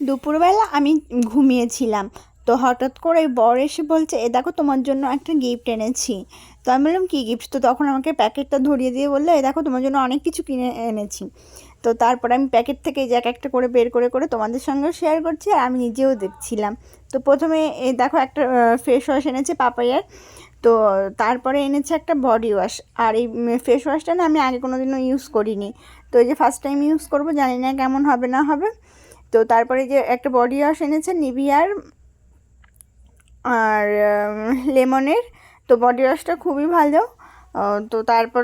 দুপুরবেলা আমি ঘুমিয়েছিলাম। তো হঠাৎ করে বর এসে বলছে, এ দেখো তোমার জন্য একটা গিফট এনেছি। তো আমি বললাম, কী গিফট তো তখন আমাকে প্যাকেটটা ধরিয়ে দিয়ে বলল, এ দেখো তোমার জন্য অনেক কিছু কিনে এনেছি। তো তারপর আমি প্যাকেট থেকে এক একটা করে বের করে করে তোমাদের সঙ্গেও শেয়ার করছি আর আমি নিজেও দেখছিলাম। তো প্রথমে এ দেখো একটা ফেস ওয়াশ এনেছে পাপাইয়ার। তো তারপরে এনেছে একটা বডি ওয়াশ আর এই ফেস ওয়াশটা না আমি আগে কোনো দিনও ইউজ করিনি। তো এই যে ফার্স্ট টাইম ইউজ করব, জানি না কেমন হবে, না হবে। তো তারপরে যে একটা বডি ওয়াশ এনেছে নিভিয়ার আর লেমনের, তো বডি ওয়াশটা খুবই ভালো। তো তারপর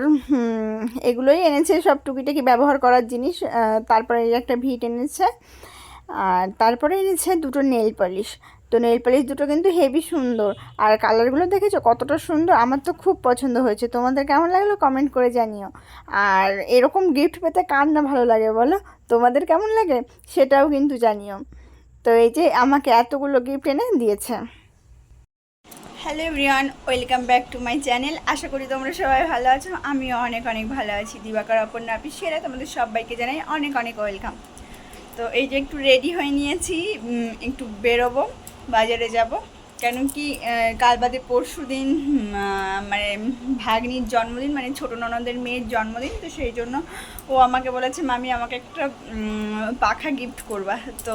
এগুলোই এনেছে সব টুকিটাকি ব্যবহার করার জিনিস। তারপরে একটা ভিট এনেছে। আর তারপরে এনেছে দুটো নেল পলিশ। তো নেল পলিশ দুটো কিন্তু হেভি সুন্দর। আর কালারগুলো দেখেছ? কতটা সুন্দর? আমার তো খুব পছন্দ হয়েছে। তোমাদের কেমন লাগল কমেন্ট করে জানিও। আর এরকম গিফট পেতে কার না ভালো লাগে বলো? তোমাদের কেমন লাগে সেটাও কিন্তু জানিও। তো এই যে আমাকে এতগুলো গিফট এনে দিয়েছে। Hello everyone welcome back to my channel আশা করি তোমরা সবাই ভালো আছো। আমিও অনেক অনেক ভালো আছি। দিবাকর, অপর্ণা সেরা তোমাদের সবাইকে জানাই অনেক অনেক ওয়েলকাম তো এই যে একটু রেডি হয়ে নিয়েছি। একটু বেরোবো। বাজারে যাব। কেন কি কাল বাদে পরশু দিন মানে ভাগ্নির জন্মদিন মানে ছোটো ননদের মেয়ের জন্মদিন, তো সেই জন্য ও আমাকে বলেছে, মামি, আমাকে একটা পাখা গিফট করবা। তো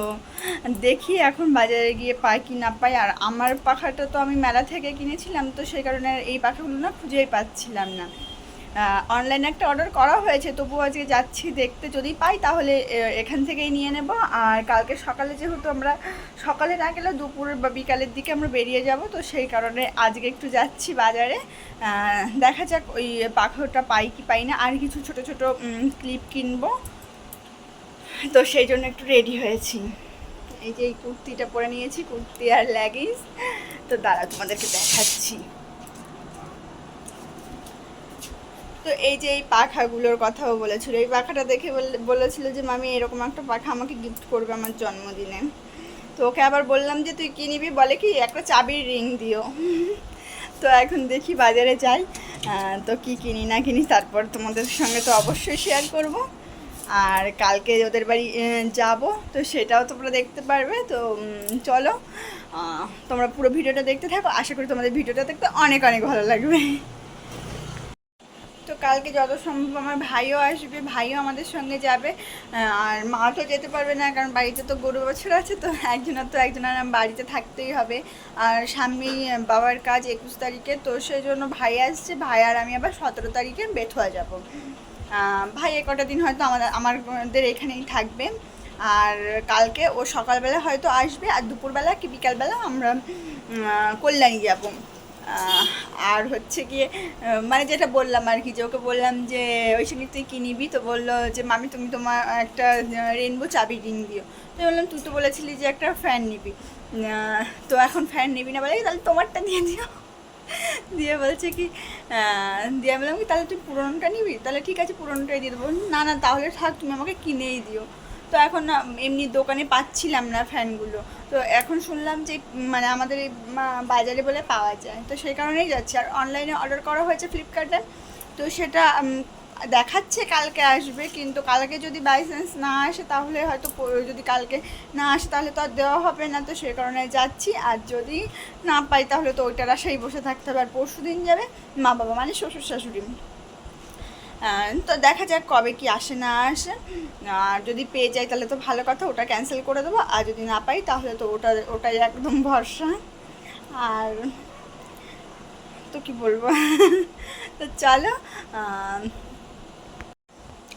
দেখি এখন বাজারে গিয়ে পাই কি না পাই। আর আমার পাখাটা তো আমি মেলা থেকে কিনেছিলাম, তো সেই কারণে এই পাখাগুলো না খুঁজেই পাচ্ছিলাম না। অনলাইনে একটা অর্ডার করা হয়েছে, তবুও আজকে যাচ্ছি দেখতে। যদি পাই তাহলে এখান থেকেই নিয়ে নেব। আর কালকে সকালে যেহেতু আমরা সকালে না গেলে দুপুর বা বিকালের দিকে আমরা বেরিয়ে যাব, তো সেই কারণে আজকে একটু যাচ্ছি বাজারে। দেখা যাক ওই পাখাটা পাই কি পাই না। আর কিছু ছোট ছোট ক্লিপ কিনবো। তো সেই জন্য একটু রেডি হয়েছি। এই যে এই কুর্তিটা পরে নিয়েছি, কুর্তি আর লেগিংস তো দাঁড়া তোমাদেরকে দেখাচ্ছি। তো এই যে এই পাখাগুলোর কথাও বলেছিল, এই পাখাটা দেখে বল- বলেছিল যে, মামি, এরকম একটা পাখা আমাকে গিফট করবে আমার জন্মদিনে। তো ওকে আবার বললাম যে, তুই কি নিবি? বলে কি, একটা চাবির রিং দিও। তো এখন দেখি বাজারে যাই তো কি কিনি না কিনি তারপর তোমাদের সঙ্গে তো অবশ্যই শেয়ার করব। আর কালকে ওদের বাড়ি যাব, তো সেটাও তোমরা দেখতে পারবে। তো চলো তোমরা পুরো ভিডিওটা দেখতে থাকো। আশা করি তোমাদের ভিডিওটা দেখতে অনেক অনেক ভালো লাগবে। কালকে যত সম্ভব আমার ভাইও আসবে, ভাইও আমাদের সঙ্গে যাবে। আর মা তো যেতে পারবে না, কারণ বাড়িতে তো গরু বছর আছে, তো একজনের তো একজনের বাড়িতে থাকতেই হবে। আর স্বামী, বাবার কাজ একুশ তারিখে, তো সেই জন্য ভাই আসছে, ভাই আর আমি আবার সতেরো তারিখে বেথুয়া যাব। ভাই এ কটা দিন হয়তো আমাদের আমাদের এখানেই থাকবে। আর কালকে ও সকালবেলা হয়তো আসবে, আর দুপুরবেলা কি বিকালবেলা আমরা কল্যাণী যাব। আর হচ্ছে গিয়ে মানে যেটা বললাম আর কি, যে ওকে বললাম যে, ওই সঙ্গে তুই কি নিবি? তো বলল যে, মামি, তুমি তোমার একটা রেনবো চাবি রিং দিও। তো বললাম, তুই তো বলেছিলি যে একটা ফ্যান নিবি। তো এখন ফ্যান নিবি না বলে, তাহলে তোমারটা দিয়ে দিও। দিয়ে বলছে কি দিয়ে বললাম কি, তাহলে তুই পুরোনোটা নিবি? তাহলে ঠিক আছে, পুরোনোটাই দিয়ে দেবো। না না, তাহলে থাক, তুমি আমাকে কিনেই দিও। তো এখন এমনি দোকানে পাচ্ছিলাম না ফ্যানগুলো। তো এখন শুনলাম যে মানে আমাদের বাজারে বলে পাওয়া যায়। তো সেই কারণেই যাচ্ছি। আর অনলাইনে অর্ডার করা হয়েছে ফ্লিপকার্টে তো সেটা দেখাচ্ছে কালকে আসবে, কিন্তু কালকে যদি বাই চান্স না আসে, তাহলে হয়তো যদি কালকে না আসে, তাহলে তো আর দেওয়া হবে না। তো সেই কারণে যাচ্ছি। আর যদি না পাই, তাহলে তো ওইটার আশাই বসে থাকতে হবে। আর পরশু দিন যাবে মা বাবা মানে শ্বশুর শাশুড়ি তো দেখা যাক কবে কি আসে না আসে। আর যদি পেয়ে যাই তাহলে তো ভালো কথা, ওটা ক্যান্সেল করে দেবো। আর যদি না পাই তাহলে তো ওটা, ওটাই একদম ভরসা। আর তো কি বলব? তো চলো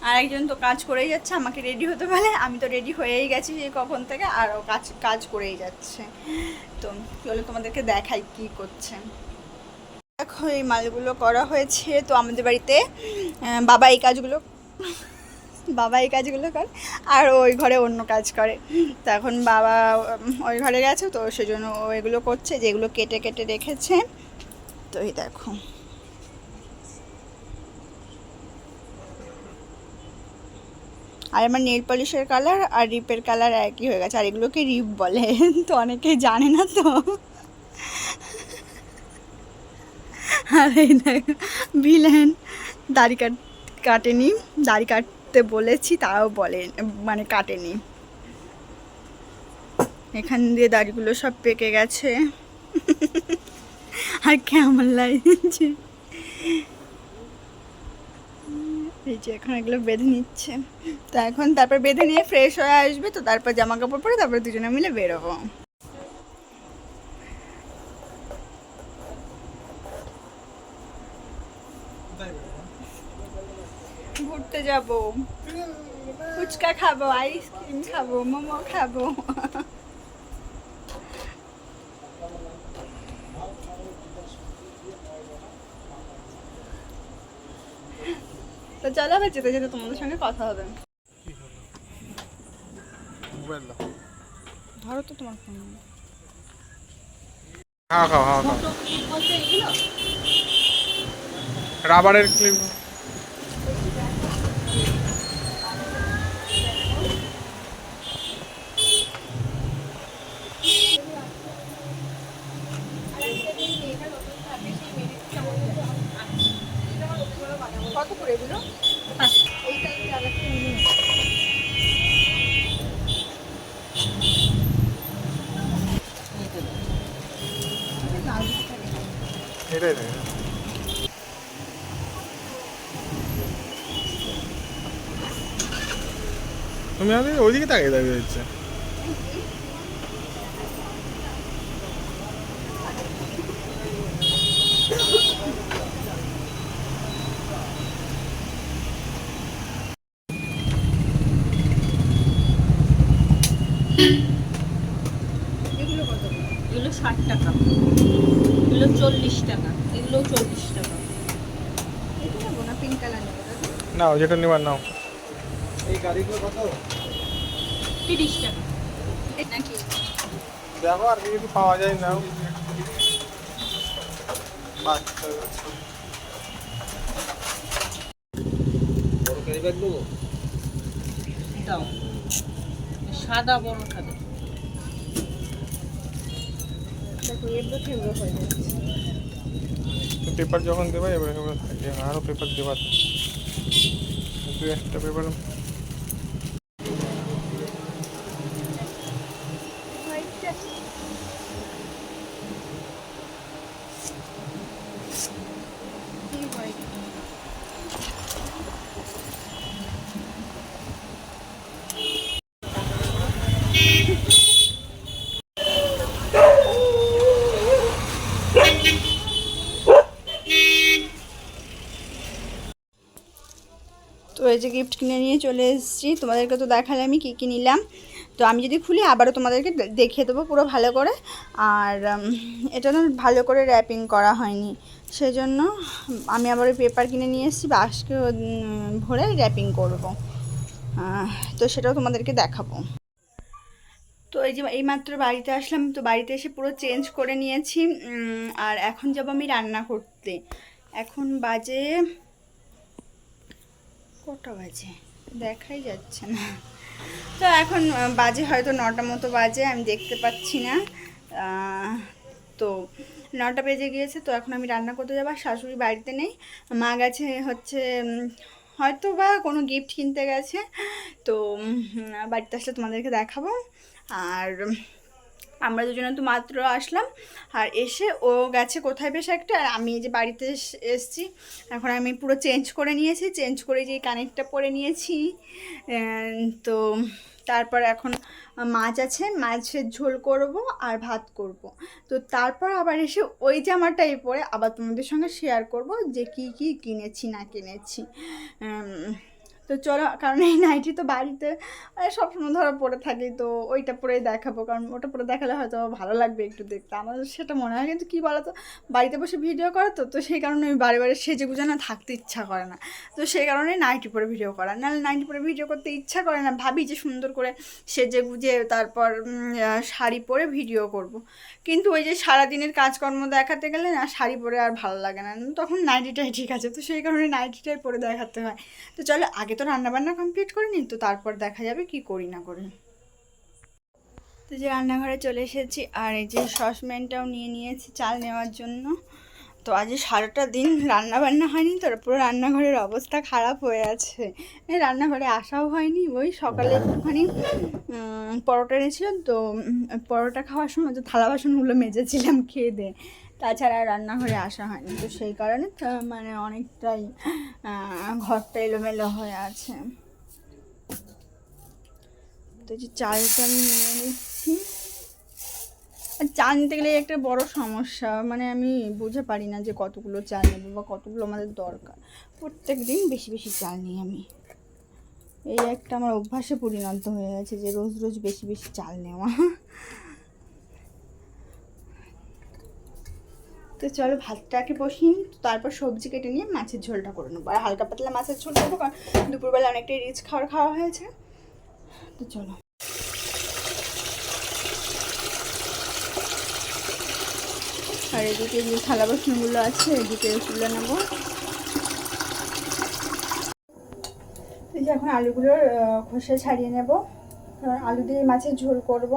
আর একজন তো কাজ করেই যাচ্ছে, আমাকে রেডি হতে বলে। আমি তো রেডি হয়েই গেছি সেই কখন থেকে, আর ও কাজ কাজ করেই যাচ্ছে। তো চলো তোমাদেরকে দেখাই কি করছে। দেখো, এই মালগুলো করা হয়েছে। তো আমাদের বাড়িতে বাবা এই কাজগুলো বাবা এই কাজগুলো করে, আর ওই ঘরে অন্য কাজ করে। তো এখন বাবা ওই ঘরে গেছে, তো সেজন্য ও এগুলো করছে, যেগুলো কেটে কেটে রেখেছে। তো এই দেখো। আর আমার নেল পলিশের কালার আর রিপের কালার একই হয়ে গেছে, আর এগুলোকে রিপ বলে। তো অনেকেই জানে না তো। আর এই দেখো ভিলেন দাড়ি কাট, কাটেনি, দাড়ি কাটতে বলেছি, তাও বলে মানে কাটেনি। এখান দিয়ে দাড়িগুলো সব পেকে গেছে। আর কেমন লাগছে? এই যে এখন এগুলো বেঁধে নিচ্ছে। তো এখন তারপর বেঁধে নিয়ে ফ্রেশ হয়ে আসবে, তো তারপর জামা কাপড় পরে তারপর দুজনে মিলে বেরোবো। ঘুরতে যাব। ফুচকা খাব আইসক্রিম খাব মোমো খাব। তো চলো আবার যেতে যেতে তোমাদের সঙ্গে কথা হবে। মোবাইল দাও। ধরো তো তোমার ফোন খাও হাওয়া খাও রাবারের ক্লিপ কত করে এগুলো এইটা আর একটা নিয়ে নে। এটাই থাকে তুমি আমাদের ওইদিকে তাকিয়ে দাঁড়িয়ে যাচ্ছে এগুলো এগুলো ষাট টাকা। এগুলো চল্লিশ টাকা। এগুলো চল্লিশ টাকা। না পিঙ্ক কালার নেব নাও যেটা নেবার নাও। তিরিশ টাকা। এটা কি দেখো আর কিছু পাওয়া যায় বাচ্চা সাদা বড় হয়ে যাচ্ছে। পেপার যখন দেবা এবার এবার আরও পেপার দেবা দু একটা পেপার হোয়াইটটা কি হোয়াইট তো এই যে গিফট কিনে নিয়ে চলে এসেছি। তোমাদেরকে তো দেখালে আমি কী কী নিলাম। তো আমি যদি খুলি, আবারও তোমাদেরকে দেখিয়ে দেবো পুরো ভালো করে। আর এটা না ভালো করে র্যাপিং করা হয়নি। সেই জন্য আমি আবার পেপার কিনে নিয়ে এসেছি বাসকে ভরে র্যাপিং করব। তো সেটাও তোমাদেরকে দেখাবো। তো এই যে এইমাত্র বাড়িতে আসলাম, তো বাড়িতে এসে পুরো চেঞ্জ করে নিয়েছি। আর এখন যাব আমি রান্না করতে। এখন বাজে কটা বাজে? দেখাই যাচ্ছে না। তো এখন বাজে হয়তো নটা মতো বাজে, আমি দেখতে পাচ্ছি না। তো নটা বেজে গিয়েছে, তো এখন আমি রান্না করতে যাব শাশুড়ি বাড়িতে নেই। মা গেছে হচ্ছে হয়তো বা কোনো গিফট কিনতে গেছে। তো বাড়িতে আসলে তোমাদেরকে দেখাবো। আর আমরা দুজনে তো মাত্র আসলাম, আর এসে ও গেছে কোথায় বেশ একটা, আর আমি যে বাড়িতে এস- এসছি, এখন আমি পুরো চেঞ্জ করে নিয়েছি, চেঞ্জ করে যে কানেরটা পরে নিয়েছি তো তারপর এখন মাছ আছে, মাছের ঝোল করব আর ভাত করব। তো তারপর আবার এসে ওই জামাটাই পরে আবার তোমাদের সঙ্গে শেয়ার করব যে কি কি কিনেছি না কিনেছি তো চলো, কারণ এই নাইটি তো বাড়িতে সবসময় ধরো পরে থাকি তো ওইটা পরেই দেখাবো, কারণ ওটা পরে দেখালে হয়তো ভালো লাগবে একটু দেখতে। আমার সেটা মনে হয়, কিন্তু কী বলো তো বাড়িতে বসে ভিডিও করে তো তো সেই কারণে আমি বারে বারে সেজে গুজে না থাকতে ইচ্ছা করে না। তো সেই কারণে নাইটি পরে ভিডিও করা। নাহলে নাইটি পরে ভিডিও করতে ইচ্ছা করে না, ভাবি যে সুন্দর করে সেজে গুজে তারপর শাড়ি পরে ভিডিও করব। কিন্তু ওই যে সারাদিনের কাজকর্ম দেখাতে গেলে না, শাড়ি পরে আর ভালো লাগে না। তখন নাইটিটাই ঠিক আছে, তো সেই কারণে নাইটিটাই পরে দেখাতে হয়। তো চলো, আগে তো রান্নাবান্না কমপ্লিট করে নিন তো তারপর দেখা যাবে কি করি না করি। তো যে রান্নাঘরে চলে এসেছি, আর এই যে সসপ্যানটাও নিয়ে নিয়েছি চাল নেওয়ার জন্য। তো আজ সারাটা দিন রান্না বান্না হয়নি, তো পুরো রান্নাঘরের অবস্থা খারাপ হয়ে আছে। রান্নাঘরে আসাও হয়নি, ওই সকালে একটুখানি পরোটা এনেছিল তো পরোটা খাওয়ার সময় যে থালা বাসনগুলো মেজেছিলাম খেয়ে দিয়ে তাছাড়া রান্নাঘরে আসা হয়নি। তো সেই কারণে মানে অনেকটাই ঘরটা এলোমেলো হয়ে আছে। তো যে চালটা আমি নিয়ে নিচ্ছি। চাল নিতে গেলে একটা বড় সমস্যা মানে আমি বুঝে পারি না যে কতগুলো চাল নেব বা কতগুলো আমাদের দরকার। প্রত্যেক দিন বেশি বেশি চাল নিই আমি। এই একটা আমার অভ্যাসে পরিণত হয়ে গেছে যে রোজ রোজ বেশি বেশি চাল নেওয়া। তো চলো ভাতটাকে বসিয়ে তারপর সবজি কেটে নিয়ে মাছের ঝোলটা করে নেব। আর হালকা পাতলা মাছের ঝোল করব, কারণ দুপুরবেলা অনেকটাই রিচ খাওয়ার খাওয়া হয়েছে। তো চলো। আর এদিকে যে থালা বাসনগুলো আছে, এদিকে তুলে নেব। এই যে এখন আলুগুলোর খোসা ছাড়িয়ে নেব। আলু দিয়ে মাছের ঝোল করব।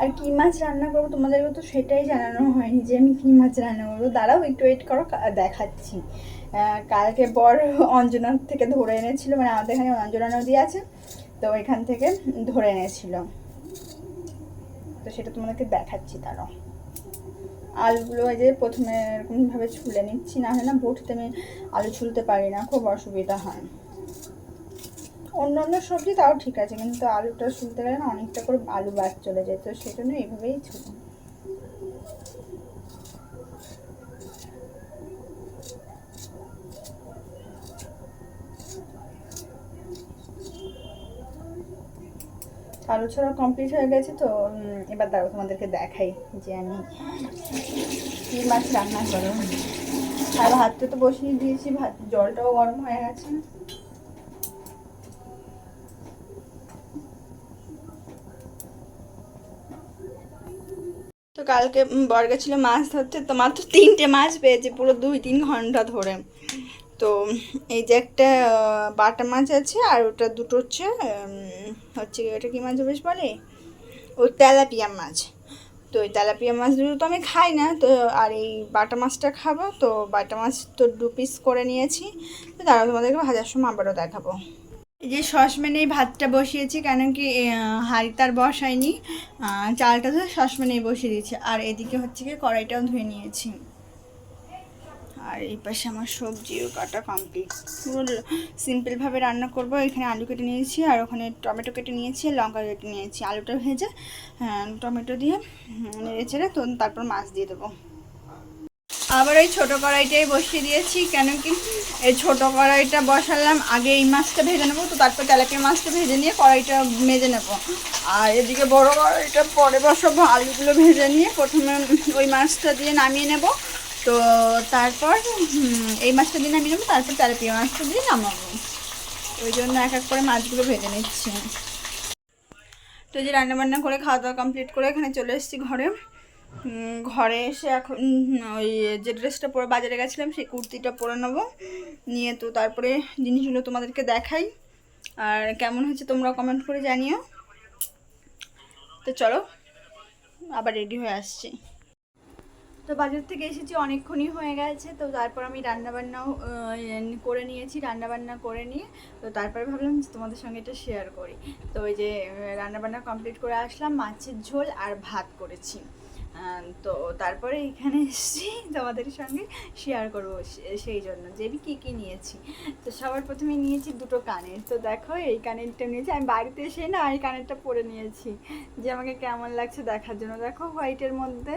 আর কি মাছ রান্না করব তোমাদেরকে তো সেটাই জানানো হয়নি যে আমি কি মাছ রান্না করব। দাঁড়াও, একটু ওয়েট করো দেখাচ্ছি। কালকে বর অঞ্জনা থেকে ধরে এনেছিল মানে আমাদের এখানে অঞ্জনা নদী আছে, তো এখান থেকে ধরে এনেছিল। তো সেটা তোমাদেরকে দেখাচ্ছি, দাঁড়াও। আলুগুলো এই যে প্রথমে এরকমভাবে ছুলে নিচ্ছি, না হলে না বটতে আমি আলু ছুলতে পারি না, খুব অসুবিধা হয়। অন্য অন্য সবজি তাও ঠিক আছে, কিন্তু আলুটা শুনতে গেলে না অনেকটা করে আলু বাদ চলে যায়, তো সেই জন্য এইভাবেই ছিল আলু ছাড়া কমপ্লিট হয়ে গেছে তো এবার দাঁড়াও তোমাদেরকে দেখাই যে আমি কী মাছ রান্না করো আর ভাতটা তো বসিয়ে দিয়েছি, ভাত জলটাও গরম হয়ে গেছে কালকে বর গেছিল মাছ ধরতে, তো মাত্র তিনটে মাছ পেয়েছে, পুরো দুই, তিন ঘণ্টা ধরে। তো, এই যে একটা বাটা মাছ আছে, আর ওটা দুটো হচ্ছে হচ্ছে ওটা কি মাছ বেশ বলে? ও তেলাপিয়া মাছ। তো ওই তেলাপিয়া মাছ দুটো তো আমি খাই না, তো আর এই বাটা মাছটা খাব, তো বাটা মাছ তো দু পিস করে নিয়েছি, তো তারা তোমাদেরকে ভাজার সময় আবারও দেখাবো। এই যে সসম্যানে ভাতটা বসিয়েছি কেন কি আর বসাইনি। আহ, চালটা তো সসম্যানেই বসিয়ে দিয়েছি। আর এদিকে হচ্ছে কি কড়াইটাও ধুয়ে নিয়েছি। আর এই পাশে আমার সবজিও কাটা কমপ্লিট পুরো সিম্পলভাবে রান্না করব। এখানে আলু কেটে নিয়েছি আর ওখানে টমেটো কেটে নিয়েছি লঙ্কা কেটে নিয়েছি। আলুটা ভেজে হ্যাঁ, টমেটো দিয়ে নেড়ে চেড়ে তো তারপর মাছ দিয়ে দেবো। আবার ওই ছোটো কড়াইটাই বসিয়ে দিয়েছি, কেন কি এই ছোটো কড়াইটা বসালাম, আগে এই মাছটা ভেজে নেব, তো তারপর তেলাপিয়া মাছটা ভেজে নিয়ে কড়াইটা মেজে নেব। আর এদিকে বড় কড়াইটা পরে বসাবো, আলুগুলো ভেজে নিয়ে প্রথমে ওই মাছটা দিয়ে নামিয়ে নেব, তো তারপর এই মাছটা দিয়ে নামিয়ে নেব, তারপর তেলাপিয়া মাছটা দিয়ে নামাবো। ওই জন্য এক এক করে মাছগুলো ভেজে নিচ্ছি। তো যে রান্নাবান্না করে খাওয়া দাওয়া কমপ্লিট করে এখানে চলে এসেছি ঘরে। ঘরে এসে এখন ওই যে ড্রেসটা পরে বাজারে গেছিলাম, সেই কুর্তিটা পরে নেব। নিয়ে তো তারপরে জিনিসগুলো তোমাদেরকে দেখাই। আর কেমন হয়েছে তোমরা কমেন্ট করে জানিও। তো চলো, আবার রেডি হয়ে আসছি। তো বাজার থেকে এসেছি, অনেকক্ষণই হয়ে গেছে, তো তারপর আমি রান্নাবান্নাও করে নিয়েছি, রান্নাবান্না করে নিয়ে। তো তারপরে ভাবলাম যে তোমাদের সঙ্গে এটা শেয়ার করি। তো ওই যে রান্নাবান্না কমপ্লিট করে আসলাম, মাছের ঝোল আর ভাত করেছি। তো তারপরে এখানে এসেছি তোমাদের সঙ্গে শেয়ার করব সেই জন্য যে আমি কী কী নিয়েছি। তো সবার প্রথমে নিয়েছি দুটো কানের। তো দেখো এই কানেরটা নিয়েছি। আমি বাড়িতে এসে না এই কানেরটা পরে নিয়েছি। যে আমাকে কেমন লাগছে দেখার জন্য। দেখো হোয়াইটের মধ্যে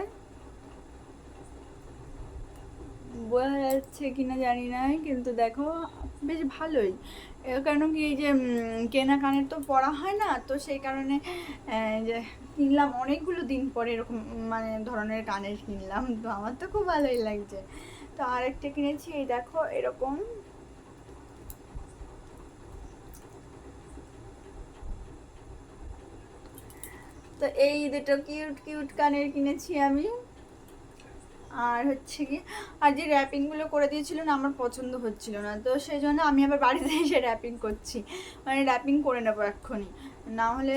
বোঝা যাচ্ছে কি না জানি না কিন্তু দেখো বেশ ভালোই। কেন কি এই যে কেনা কানের তো পড়া হয় না, তো সেই কারণে যে কিনলাম অনেকগুলো দিন পরে এরকম মানে ধরনের কানের কিনলাম, তো আমার তো খুব ভালোই লাগছে। তো আরেকটা কিনেছি, এই দেখো এরকম। তো এই দুটো কিউট কিউট কানের কিনেছি আমি। আর হচ্ছে কি, আর যে র্যাপিংগুলো করে দিয়েছিল না আমার পছন্দ হচ্ছিল না। তো সেই জন্য আমি আবার বাড়িতে এসে র্যাপিং করছি। মানে র্যাপিং করে নেব এক্ষুনি। না হলে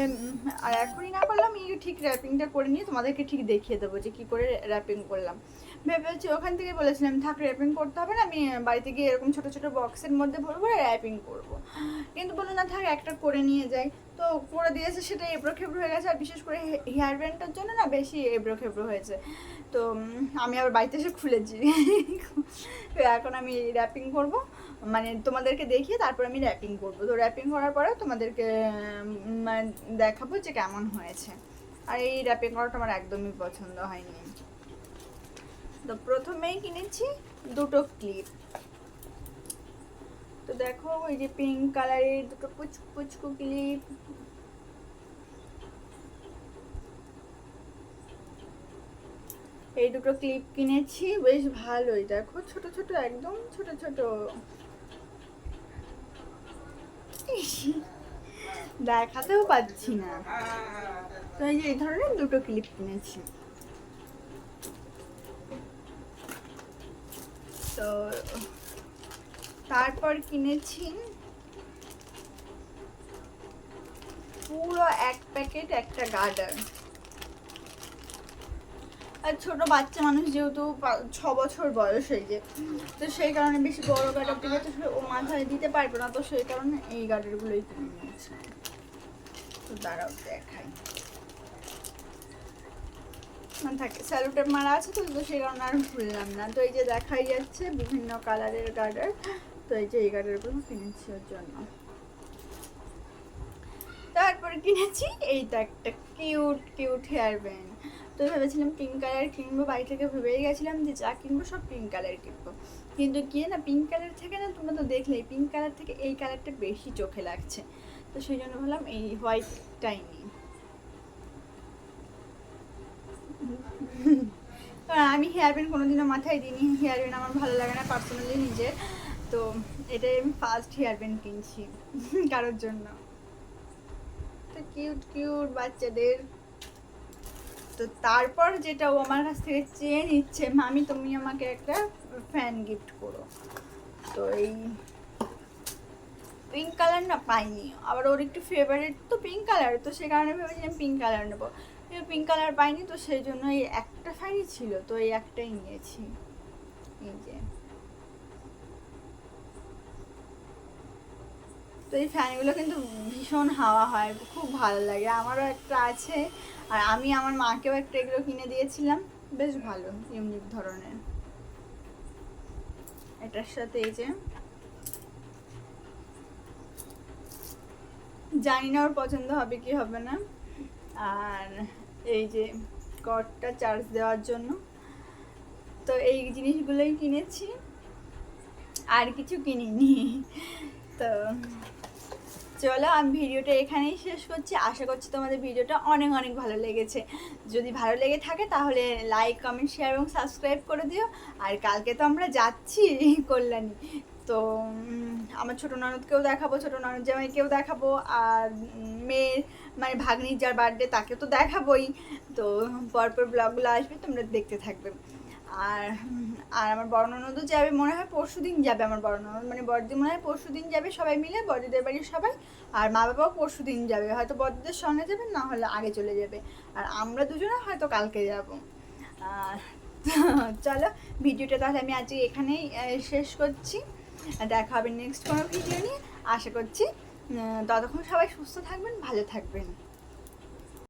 আর এখনই না করলাম, এই ঠিক র্যাপিংটা করে নিয়ে তোমাদেরকে ঠিক দেখিয়ে দেবো যে কী করে র্যাপিং করলাম। ভেবেছি ওখান থেকে বলেছিলাম, থাক র্যাপিং করতে হবে না, আমি বাড়িতে গিয়ে এরকম ছোটো ছোটো বক্সের মধ্যে ভরবো র্যাপিং করব। কিন্তু বলল, না, থাক, একটা করে নিয়ে যাই। তো করে দিয়েছে সেটা এবড়ো খেবড়ো হয়ে গেছে। আর বিশেষ করে হেয়ার ব্যান্ডটার জন্য না বেশি এবড়ো খেবড়ো হয়েছে। তো আমি আবার বাড়িতে এসে খুলেছি। তো এখন আমি র্যাপিং করব। মানে তোমাদেরকে দেখিয়ে তারপর আমি র্যাপিং করব। তো র্যাপিং করার পরে তোমাদেরকে মানে দেখাবো যে কেমন হয়েছে। আর এই র্যাপিং করাটা আমার একদমই পছন্দ হয়নি। তো প্রথমেই কিনেছি দুটো ক্লিপ তো দেখো ওই যে পিঙ্ক কালারের দুটো পুচকু পুচকু ক্লিপ এই দুটো ক্লিপ কিনেছি, বেশ ভালোই। দেখো, ছোট ছোট, একদম ছোট ছোট। দেখাতেও পাচ্ছি না। তো এই যে এই ধরনের দুটো ক্লিপ কিনেছি। তো তারপর কিনেছি পুরো এক প্যাকেট একটা গার্ডার। আর ছোট বাচ্চা মানুষ যেহেতু ছ বছর বয়স হয়েছে তো সেই কারণে বেশি বড় গার্ডার দিলে তো ও মাথায় দিতে পারবে না, তো সেই কারণে এই গার্ডারগুলোই কিনে নিয়েছি। তো দাঁড়াও, দেখাই। থাকে স্যালুটেপ মারা আছে তো সেই কারণে আর ভুললাম না। তো এই যে দেখাই যাচ্ছে বিভিন্ন কালারের গার্ডার। তো এই যে এই গার্ডারগুলো কিনেছি ওর জন্য। তারপরে কিনেছি এইটা একটা কিউট কিউট হেয়ার ব্যান্ড তো ভেবেছিলাম পিঙ্ক কালার কিনবো, বাড়ি থেকে ভেবেই গেছিলাম যে যা কিনবো সব পিঙ্ক কালার কিনবো। কিন্তু গিয়ে না পিঙ্ক কালার থেকে না তোমরা তো দেখলেই পিঙ্ক কালার থেকে এই কালারটা বেশি চোখে লাগছে। তো সেই জন্য ভাবলাম এই হোয়াইটটাই নিই। আমি হেয়ার ব্যান্ড কোনোদিনও মাথায় দিইনি। হেয়ার ব্যান্ড আমার ভালো লাগে না পার্সোনালি নিজের। তো এটাই আমি ফার্স্ট হেয়ার ব্যান্ড কিনছি কারোর জন্য। তো কিউট কিউট বাচ্চাদের। তো তারপর যেটা ও আমার কাছ থেকে চেয়ে নিচ্ছে, মামি, তুমি আমাকে একটা ফ্যান গিফট করো। তো এই পিঙ্ক কালার না পাইনি। আবার ওর একটু ফেভারিট তো পিঙ্ক কালার তো সে কারণে ভেবেছিলাম পিঙ্ক কালার নেব। পিঙ্ক কালার পাইনি, তো সেই জন্য এই একটা ফ্যানই ছিল, তো এই একটাই নিয়েছি। এই যে। তো এই ফ্যানগুলো কিন্তু ভীষণ হাওয়া হয়, খুব ভালো লাগে। আমারও একটা আছে, আর আমি আমার মাকেও একটা এগুলো কিনে দিয়েছিলাম। বেশ ভালো, ইউনিক ধরনের। এটার সাথে এই যে, জানি না ওর পছন্দ হবে কি হবে না। আর এই যে কর্ডটা চার্জ দেওয়ার জন্য। তো এই জিনিসগুলোই কিনেছি, আর কিছু কিনিনি। তো চলো, আমি ভিডিওটা এখানেই শেষ করছি। আশা করছি তোমাদের ভিডিওটা অনেক অনেক ভালো লেগেছে। যদি ভালো লেগে থাকে তাহলে লাইক কমেন্ট শেয়ার এবং সাবস্ক্রাইব করে দিও। আর কালকে তো আমরা যাচ্ছি কল্যাণী। তো আমার ছোটো ননদকেও দেখাবো, ছোটো ননদ জামাইকেও দেখাবো, আর মেয়ের মানে ভাগ্নির যার বার্থডে তাকে তো দেখাবোই। তো পরপর ব্লগগুলো আসবে, তোমরা দেখতে থাকবে। আর আর আমার বড় যাবে, মনে হয় পরশু দিন যাবে আমার বড় ননদ। মানে বড়দি মনে হয় পরশু দিন যাবে সবাই মিলে, বড়দিদের বাড়ির সবাই। আর মা বাবাও পরশু দিন যাবে, হয়তো বড়দিদের সঙ্গে যাবে, না হলে আগে চলে যাবে। আর আমরা দুজনে হয়তো কালকে যাব। আর চলো, ভিডিওটা তাহলে আমি আজকে এখানেই শেষ করছি। দেখা হবে নেক্সট কোনো ভিডিও নিয়ে। আশা করছি ততক্ষণ সবাই সুস্থ থাকবেন, ভালো থাকবেন।